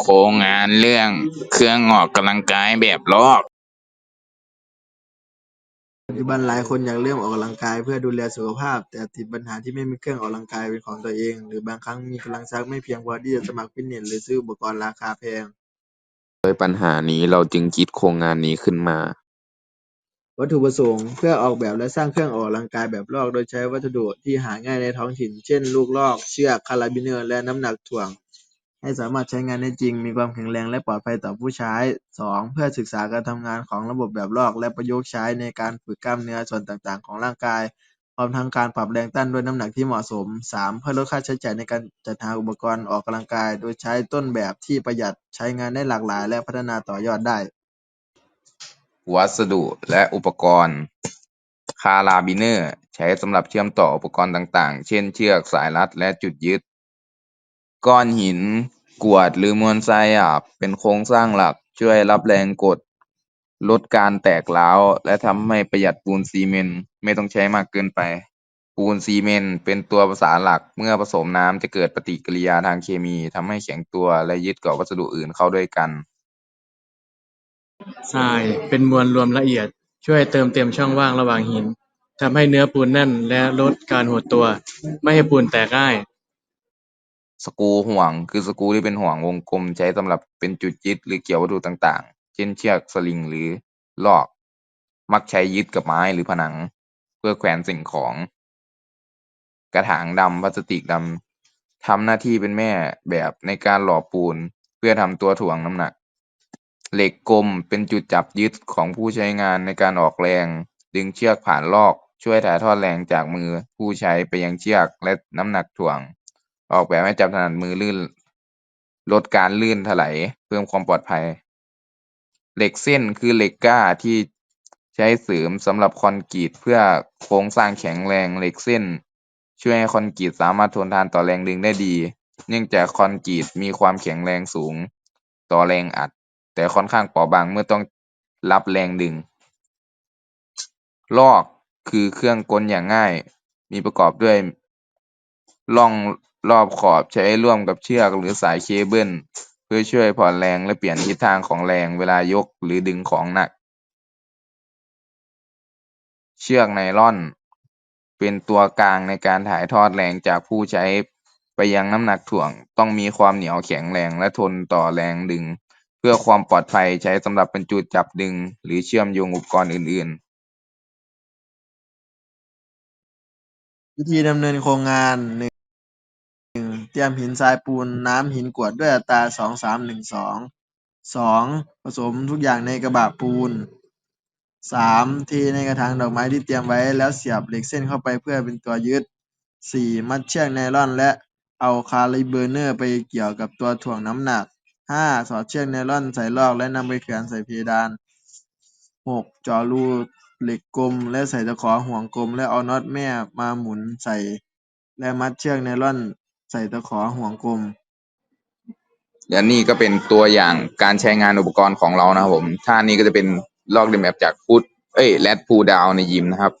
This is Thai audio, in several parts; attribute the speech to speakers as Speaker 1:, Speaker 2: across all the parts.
Speaker 1: โครงงานเรื่องเครื่องออกกำลังกายแบบลอก
Speaker 2: ปัจจุบันหลายคนอยากเริ่มออกกำลังกายเพื่อดูแลสุขภาพ แต่ติดปัญหาที่ไม่มีเครื่องออกกำลังกายเป็นของตัวเอง หรือบางครั้งมีกำลังทรัพย์ไม่เพียงพอที่จะสมัครฟิตเนสหรือซื้ออุปกรณ์ราคาแพง
Speaker 3: ด้วยปัญหานี้เราจึงคิดโครงงานนี้ขึ้นมา
Speaker 2: วัตถุประสงค์เพื่อออกแบบและสร้างเครื่องออกกำลังกายแบบลอก โดยใช้วัสดุที่หาง่ายในท้องถิ่น เช่น ลูกลอก เชือก คาราบิเนอร์ และน้ำหนักถ่วง ให้สามารถใช้งานได้จริง มีความแข็งแรงและปลอดภัยต่อผู้ใช้สองเพื่อศึกษาการทำงานของระบบแบบลอก และประยุกต์ใช้ในการฝึกกล้ามเนื้อส่วนต่างๆ ของร่างกาย พร้อมทั้งการปรับแรงต้านด้วยน้ำหนักที่เหมาะสมสามเพื่อลดค่าใช้จ่ายในการจัดหาอุปกรณ์ออกกำลังกาย โดยใช้ต้นแบบที่ประหยัดใช้งานได้หลากหลาย และพัฒนาต่อยอดได้
Speaker 1: วัสดุและอุปกรณ์ คาราบิเนอร์ ใช้สำหรับเชื่อมต่ออุปกรณ์ต่างๆ เช่น เชือกสายรัดและจุดยึด ก้อนหินกรวดหรือมวลทรายหยาบเป็นโครงสร้างหลัก ช่วยรับแรงกด ลดการแตกร้าว และทำให้ประหยัดปูนซีเมนต์ไม่ต้องใช้มากเกินไป ปูนซีเมนต์เป็นตัวประสานหลัก เมื่อผสมน้ำจะเกิดปฏิกิริยาทางเคมีทำให้แข็งตัวและยึดเกาะวัสดุอื่นเข้าด้วยกัน
Speaker 4: ทรายเป็นมวลรวมละเอียด ช่วยเติมเต็มช่องว่างระหว่างหินทำให้เนื้อปูนแน่นและลดการหดตัว ไม่ให้ปูนแตกง่าย
Speaker 1: สกรูห่วง คือสกรูที่เป็นห่วงวงกลมใช้สำหรับเป็นจุดยึดหรือเกี่ยววัตถุต่างๆ เช่นเชือกสลิงหรือลอก มักใช้ยึดกับไม้หรือผนัง เพื่อแขวนสิ่งของ กระถางดำพลาสติกดำทำหน้าที่เป็นแม่แบบในการหล่อปูน เพื่อทำตัวถ่วงน้ำหนัก เหล็กกลมเป็นจุดจับยึดของผู้ใช้งานในการออกแรง ดึงเชือกผ่านลอกช่วยถ่ายทอดแรงจากมือผู้ใช้ไปยังเชือกและน้ำหนักถ่วง ออกแบบให้จับถนัดมือลื่น ลดการลื่นถลเพิ่มความปลอดภัย เหล็กเส้นคือเหล็กกล้าที่ใช้เสริมสำหรับคอนกรีตเพื่อโครงสร้างแข็งแรงเหล็กเส้น ช่วยให้คอนกรีตสามารถทนทานต่อแรงดึงได้ดี เนื่องจากคอนกรีตมีความแข็งแรงสูง ต่อแรงอัด แต่ค่อนข้างเปราะบางเมื่อต้องรับแรงดึง ลอกคือเครื่องกลอย่างง่าย มีประกอบด้วยร่อง รอบขอบใช้ร่วมกับเชือกหรือสายเคเบิลเพื่อช่วยผ่อนแรงและเปลี่ยนทิศทางของแรงเวลายกหรือดึงของหนัก เชือกไนล่อน เป็นตัวกลางในการถ่ายทอดแรงจากผู้ใช้ไปยังน้ำหนักถ่วง ต้องมีความเหนียวแข็งแรงและทนต่อแรงดึง เพื่อความปลอดภัยใช้สำหรับบรรจุจับดึง หรือเชื่อมโยงอุปกรณ์อื่น ๆ
Speaker 2: วิธีดำเนินโครงงานหนึ่ง เตรียมหินทรายปูนน้ำหินกรวดด้วยอัตราสองสามหนึ่งสอง สอง ผสมทุกอย่างในกระบะปูน สาม เทในกระถางดอกไม้ที่เตรียมไว้ แล้วเสียบเหล็กเส้นเข้าไปเพื่อเป็นตัวยึด สี่ มัดเชือกไนลอนและเอาคาลิเบอร์เนอร์ไปเกี่ยวกับตัวถ่วงน้ำหนัก ห้า สอดเชือกไนลอนใส่ลอกและนำไปแขวนใส่เพดาน หกจาะรูเหล็กกลมและใส่ตะขอห่วงกลมแล้วเอาน็อตแม่มาหมุนใส่ และมัดเชือกไนลอน ใส่ตะขอห่วงกลม
Speaker 1: และนี่ก็เป็นตัวอย่างการใช้งานอุปกรณ์ของเรานะครับผมท่านี้ก็จะเป็นลอกเลียนแบบจากพุทเอ้ยแรดพูดาวในยิมนะครับ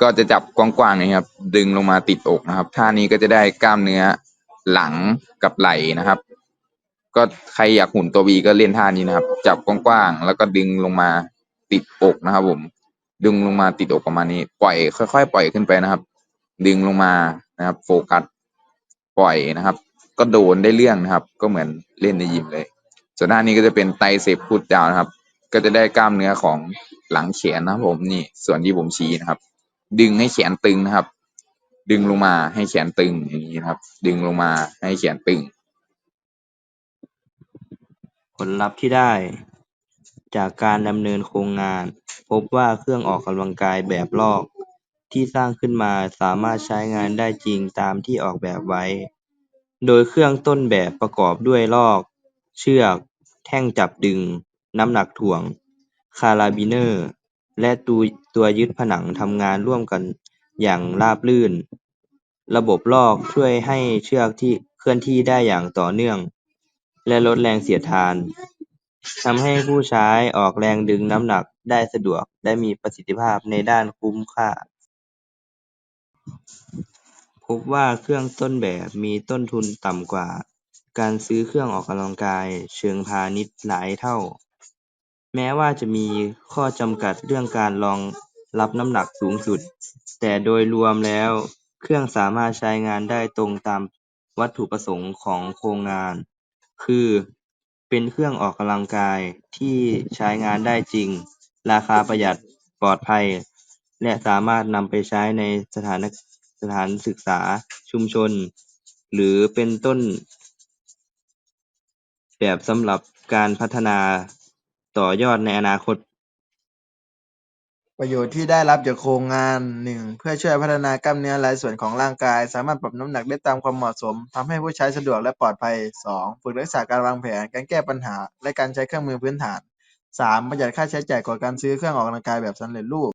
Speaker 1: ก็จะจับกว้างๆนี้ครับ ดึงลงมาติดอกนะครับ ท่านี้ก็จะได้กล้ามเนื้อหลังกับไหล่นะครับ ก็ใครอยากหุ่นตัววีก็เล่นท่านี้นะครับ จับกว้างๆแล้วก็ดึงลงมาติดอกนะครับผม ดึงลงมาติดอกประมาณนี้ ปล่อย ค่อย ๆ ปล่อยขึ้นไปนะครับ ดึงลงมานะครับ โฟกัส ปล่อยนะครับ ก็โดนได้เรื่องนะครับ ก็เหมือนเล่นในยิมเลย ส่วนหน้านี้ก็จะเป็นไตเซปพุทดาวนะครับ ก็จะได้กล้ามเนื้อของหลังแขนนะครับผมนี่ส่วนที่ผมชี้นะครับ ดึงให้แขนตึงนะครับ ดึงลงมาให้แขนตึงอย่างนี้นะครับ ดึงลงมาให้แขนตึง
Speaker 5: ผลลัพธ์ที่ได้ จากการดำเนินโครงงาน พบว่าเครื่องออกกำลังกายแบบลอก ที่สร้างขึ้นมาสามารถใช้งานได้จริงตามที่ออกแบบไว้ โดยเครื่องต้นแบบประกอบด้วยลอก เชือก แท่งจับดึง น้ำหนักถ่วง คาราบิเนอร์ และตัวตัวยึดผนังทำงานร่วมกันอย่างราบรื่น ระบบลอกช่วยให้เชือกที่เคลื่อนที่ได้อย่างต่อเนื่อง และลดแรงเสียดทานทำให้ผู้ใช้ออกแรงดึงน้ำหนักได้สะดวก และมีประสิทธิภาพในด้านคุ้มค่า พบว่าเครื่องต้นแบบมีต้นทุนต่ำกว่าการซื้อเครื่องออกกำลังกายเชิงพาณิชย์หลายเท่า แม้ว่าจะมีข้อจำกัดเรื่องการรองรับน้ำหนักสูงสุด แต่โดยรวมแล้วเครื่องสามารถใช้งานได้ตรงตามวัตถุประสงค์ของโครงงาน คือ เป็นเครื่องออกกำลังกายที่ใช้งานได้จริง ราคาประหยัด ปลอดภัย และสามารถนำไปใช้ในสถานสถานศึกษาชุมชน หรือเป็นต้นแบบสำหรับการพัฒนาต่อยอดในอนาคต
Speaker 2: ประโยชน์ที่ได้รับจากโครงงานหนึ่งเพื่อช่วยพัฒนากล้ามเนื้อหลายส่วนของร่างกาย สามารถปรับน้ำหนักได้ตามความเหมาะสมทำให้ผู้ใช้สะดวกและปลอดภัยสองฝึกทักษะการวางแผน การแก้ปัญหา และการใช้เครื่องมือพื้นฐานสามประหยัดค่าใช้จ่ายกว่าการซื้อเครื่องออกกำลังกายแบบสำเร็จรูป